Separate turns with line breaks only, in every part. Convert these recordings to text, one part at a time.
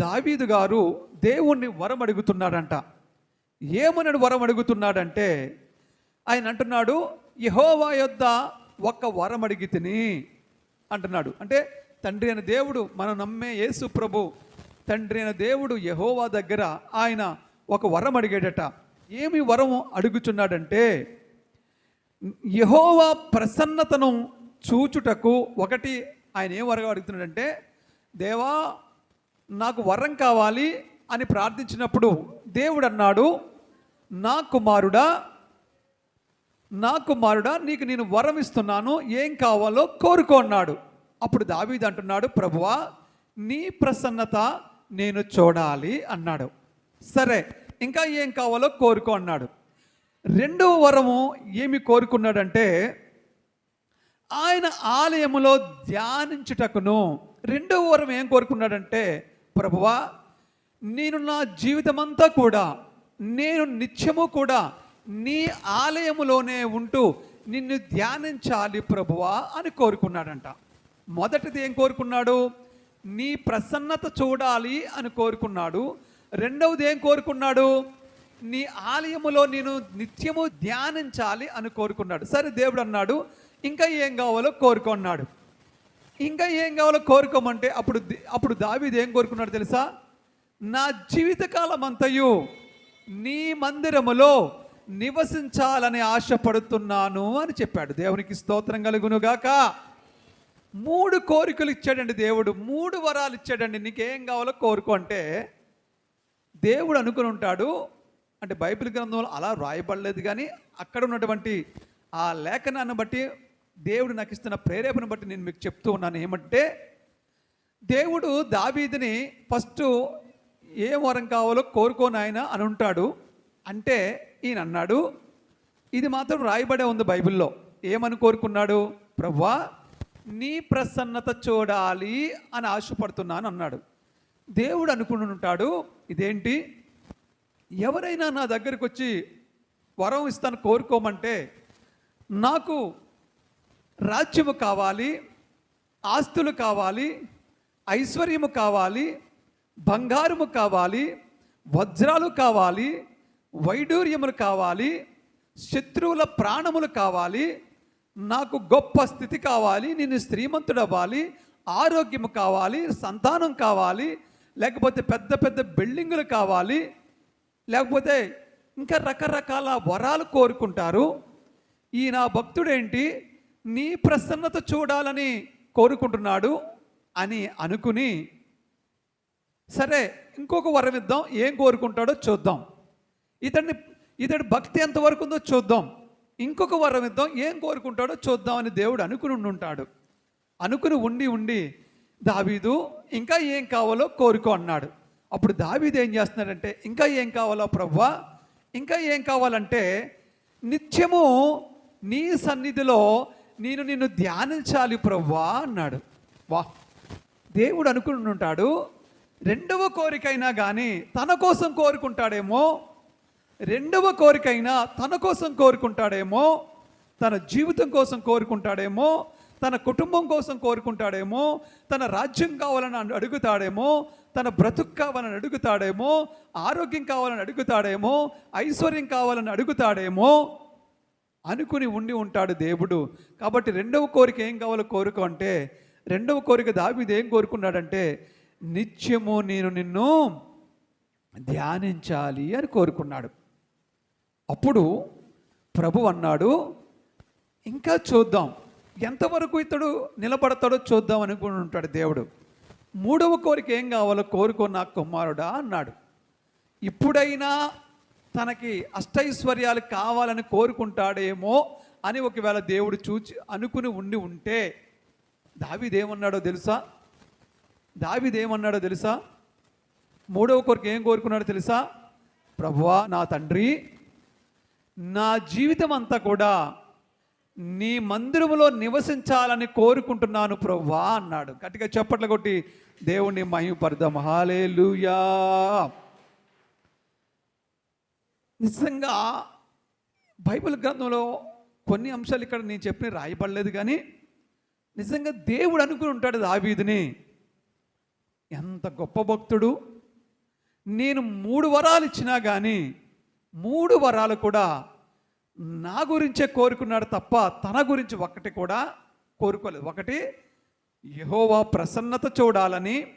దావీదు గారు దేవుణ్ణి వరం అడుగుతున్నాడంట. ఏమనడు వరం అడుగుతున్నాడంటే ఆయన అంటున్నాడు యహోవా యొద్ద ఒక్క వరం అడిగి తిని అంటున్నాడు. అంటే తండ్రి అయిన దేవుడు మనం నమ్మే యేసు ప్రభు తండ్రి అయిన దేవుడు యహోవా దగ్గర ఆయన ఒక వరం అడిగాడట. ఏమి వరం అడుగుచున్నాడంటే యహోవా ప్రసన్నతను చూచుటకు ఒకటి ఆయన ఏం వరం అడుగుతున్నాడంటే దేవా నాకు వరం కావాలి అని ప్రార్థించినప్పుడు దేవుడు అన్నాడు నా కుమారుడా నా కుమారుడా నీకు నేను వరం ఇస్తున్నాను ఏం కావాలో కోరుకో అన్నాడు. అప్పుడు దావీదు అంటున్నాడు ప్రభువా నీ ప్రసన్నత నేను చూడాలి అన్నాడు. సరే ఇంకా ఏం కావాలో కోరుకో అన్నాడు. రెండవ వరము ఏమి కోరుకున్నాడంటే ఆయన ఆలయములో ధ్యానించుటకును. రెండవ వరం ఏం కోరుకున్నాడంటే ప్రభువా నేను నా జీవితమంతా కూడా నేను నిత్యము కూడా నీ ఆలయములోనే ఉంటూ నిన్ను ధ్యానించాలి ప్రభువా అని కోరుకున్నాడంట. మొదటిది ఏం కోరుకున్నాడు? నీ ప్రసన్నత చూడాలి అని కోరుకున్నాడు. రెండవది ఏం కోరుకున్నాడు? నీ ఆలయములో నేను నిత్యము ధ్యానించాలి అని కోరుకున్నాడు. సరే దేవుడు అన్నాడు ఇంకా ఏం కావాలో కోరుకున్నాడు ఇంకా ఏం కావాలో కోరుకోమంటే అప్పుడు అప్పుడు దావీది ఏం కోరుకున్నాడు తెలుసా? నా జీవితకాలం అంతయు నీ మందిరములో నివసించాలని ఆశపడుతున్నాను అని చెప్పాడు. దేవునికి స్తోత్రం కలుగునుగాక. మూడు కోరికలు ఇచ్చాడండి దేవుడు. మూడు వరాలు ఇచ్చాడండి. నీకేం కావాలో కోరుకో అంటే దేవుడు అనుకుని ఉంటాడు. అంటే బైబిల్ గ్రంథంలో అలా రాయబడలేదు కానీ అక్కడ ఉన్నటువంటి ఆ లేఖనాన్ని బట్టి దేవుడు నాకు ఇస్తున్న ప్రేరేపణ బట్టి నేను మీకు చెప్తూ ఉన్నాను. ఏమంటే దేవుడు దావీదిని ఫస్ట్ ఏ వరం కావాలో కోరుకోనాయన అని ఉంటాడు. అంటే ఈయన అన్నాడు ఇది మాత్రం రాయబడే ఉంది బైబిల్లో. ఏమని కోరుకున్నాడు? ప్రవ్వా నీ ప్రసన్నత చూడాలి అని ఆశపడుతున్నాను అన్నాడు. దేవుడు అనుకుని ఉంటాడు ఇదేంటి? ఎవరైనా నా దగ్గరికి వచ్చి వరం ఇస్తాను కోరుకోమంటే నాకు రాజ్యము కావాలి ఆస్తులు కావాలి ఐశ్వర్యము కావాలి బంగారము కావాలి వజ్రాలు కావాలి వైడూర్యములు కావాలి శత్రువుల ప్రాణములు కావాలి నాకు గొప్ప స్థితి కావాలి నేను శ్రీమంతుడు అవ్వాలి ఆరోగ్యము కావాలి సంతానం కావాలి లేకపోతే పెద్ద పెద్ద బిల్డింగులు కావాలి లేకపోతే ఇంకా రకరకాల వరాలు కోరుకుంటారు. ఈ నా భక్తుడేంటి? నీ ప్రసన్నత చూడాలని కోరుకుంటున్నాడు అని అనుకుని సరే ఇంకొక వరం ఇద్దాం ఏం కోరుకుంటాడో చూద్దాం. ఇతడిని ఇతడి భక్తి ఎంతవరకు ఉందో చూద్దాం. ఇంకొక వరం ఇద్దాం ఏం కోరుకుంటాడో చూద్దాం అని దేవుడు అనుకుని ఉండి ఉంటాడు అనుకుని ఉండి ఉండి దావీదు ఇంకా ఏం కావాలో కోరుకో అన్నాడు. అప్పుడు దావీదు ఏం చేస్తున్నాడంటే ఇంకా ఏం కావాలో ప్రవ్వా? ఇంకా ఏం కావాలంటే నిత్యము నీ సన్నిధిలో నేను నిన్ను ధ్యానించాలి ప్రవ్వా అన్నాడు. వా. దేవుడు అనుకుని ఉంటాడు రెండవ కోరికైనా కానీ తన కోసం కోరుకుంటాడేమో రెండవ కోరికైనా తన కోసం కోరుకుంటాడేమో తన జీవితం కోసం కోరుకుంటాడేమో తన కుటుంబం కోసం కోరుకుంటాడేమో తన రాజ్యం కావాలని అడుగుతాడేమో తన బ్రతుకు కావాలని అడుగుతాడేమో ఆరోగ్యం కావాలని అడుగుతాడేమో ఐశ్వర్యం కావాలని అడుగుతాడేమో అనుకుని ఉండి ఉంటాడు దేవుడు. కాబట్టి రెండవ కోరిక ఏం కావాలో కోరుకో అంటే రెండవ కోరిక దావిది ఏం కోరుకున్నాడంటే నిత్యము నేను నిన్ను ధ్యానించాలి అని కోరుకున్నాడు. అప్పుడు ప్రభు అన్నాడు ఇంకా చూద్దాం. ఎంతవరకు ఇతడు నిలబడతాడో చూద్దాం అనుకుని ఉంటాడు దేవుడు. మూడవ కోరిక ఏం కావాలో కోరుకో నా కుమారుడా అన్నాడు. ఇప్పుడైనా తనకి అష్టైశ్వర్యాలు కావాలని కోరుకుంటాడేమో అని ఒకవేళ దేవుడు చూచి అనుకుని ఉండి ఉంటే దావిదేమన్నాడో తెలుసా? దావిదేమన్నాడో తెలుసా? మూడవ కొరకు ఏం కోరుకున్నాడో తెలుసా? ప్రభువా నా తండ్రి నా జీవితం అంతా కూడా నీ మందిరంలో నివసించాలని కోరుకుంటున్నాను ప్రవ్వా అన్నాడు. గట్టిగా చప్పట్లు కొట్టి దేవుణ్ణి మహిమపరదాం హాలే లూయా నిజంగా బైబిల్ గ్రంథంలో కొన్ని అంశాలు ఇక్కడ నేను చెప్పిన రాయబడలేదు కానీ నిజంగా దేవుడు అనుకుని ఉంటాడు దావీదిని. ఎంత గొప్ప భక్తుడు. నేను మూడు వరాలు ఇచ్చినా కానీ మూడు వరాలు కూడా నా గురించే కోరుకున్నాడు తప్ప తన గురించి ఒకటి కూడా కోరుకోలేదు. ఒకటి యహోవా ప్రసన్నత చూడాలని.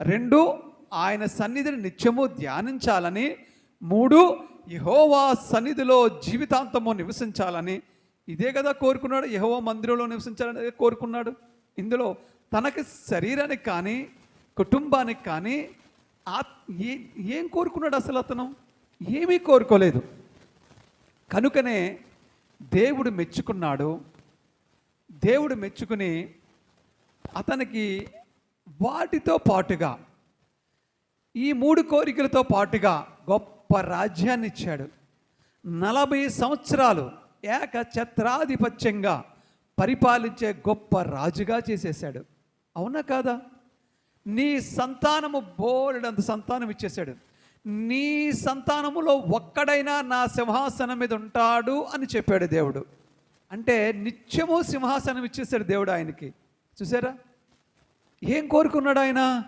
రెండు ఆయన సన్నిధిని నిత్యము ధ్యానించాలని. మూడు యహోవా సన్నిధిలో జీవితాంతము నివసించాలని ఇదే కదా కోరుకున్నాడు. యహోవా మందిరంలో నివసించాలని కోరుకున్నాడు. ఇందులో తనకి శరీరానికి కానీ కుటుంబానికి కానీ ఆత్ ఏ- ఏం కోరుకున్నాడు అసలు అతను? ఏమీ కోరుకోలేదు. కనుకనే దేవుడు మెచ్చుకున్నాడు. దేవుడు మెచ్చుకుని అతనికి వాటితో పాటుగా ఈ మూడు కోరికలతో పాటుగా గొప్ప రాజ్యాన్ని ఇచ్చాడు నలభై సంవత్సరాలు ఏక ఛత్రాధిపత్యంగా పరిపాలించే గొప్ప రాజుగా చేసేసాడు అవునా కాదా? నీ సంతానము బోలెడంత సంతానం ఇచ్చేశాడు. నీ సంతానములో ఒక్కడైనా నా సింహాసనం మీద ఉంటాడు అని చెప్పాడు దేవుడు. అంటే నిత్యము సింహాసనం ఇచ్చేసాడు దేవుడు ఆయనకి. చూసారా? ఏం కోరుకున్నాడు ఆయన?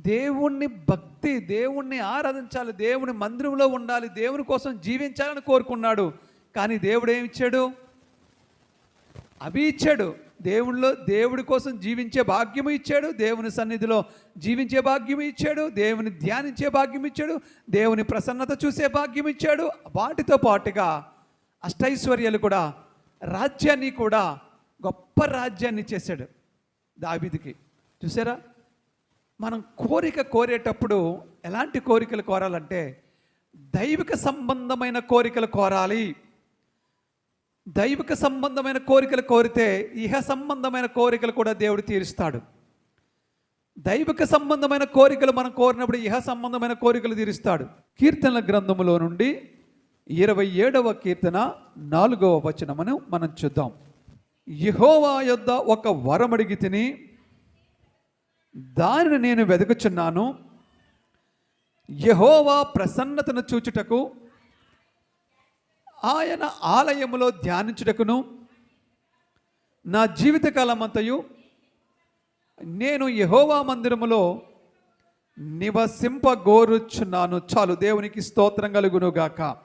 దేవుణ్ణి భక్తి దేవుణ్ణి ఆరాధించాలి దేవుని మందిరంలో ఉండాలి దేవుని కోసం జీవించాలని కోరుకున్నాడు. కానీ దేవుడు ఏమి ఇచ్చాడు? అవి ఇచ్చాడు. దేవుడిలో దేవుడి కోసం జీవించే భాగ్యము ఇచ్చాడు. దేవుని సన్నిధిలో జీవించే భాగ్యం ఇచ్చాడు. దేవుని ధ్యానించే భాగ్యం ఇచ్చాడు. దేవుని ప్రసన్నత చూసే భాగ్యం ఇచ్చాడు. వాటితో పాటుగా అష్టైశ్వర్యాలు కూడా రాజ్యాన్ని కూడా గొప్ప రాజ్యాన్ని చేశాడు దావిదికి. చూసారా? మనం కోరిక కోరేటప్పుడు ఎలాంటి కోరికలు కోరాలంటే దైవిక సంబంధమైన కోరికలు కోరాలి. దైవిక సంబంధమైన కోరికలు కోరితే ఇహ సంబంధమైన కోరికలు కూడా దేవుడు తీరుస్తాడు. దైవిక సంబంధమైన కోరికలు మనం కోరినప్పుడు ఇహ సంబంధమైన కోరికలు తీరుస్తాడు. కీర్తనల గ్రంథములో నుండి ఇరవై ఏడవ కీర్తన నాలుగవ వచనమును మనం చూద్దాం. యహోవా యొద్ద ఒక వరమడిగి తిని దానిని నేను వెతుకుచున్నాను యహోవా ప్రసన్నతను చూచుటకు ఆయన ఆలయములో ధ్యానించుటకును నా జీవితకాలమంతయు నేను యహోవా మందిరములో నివసింపగోరుచున్నాను. చాలు దేవునికి స్తోత్రం కలుగును గాక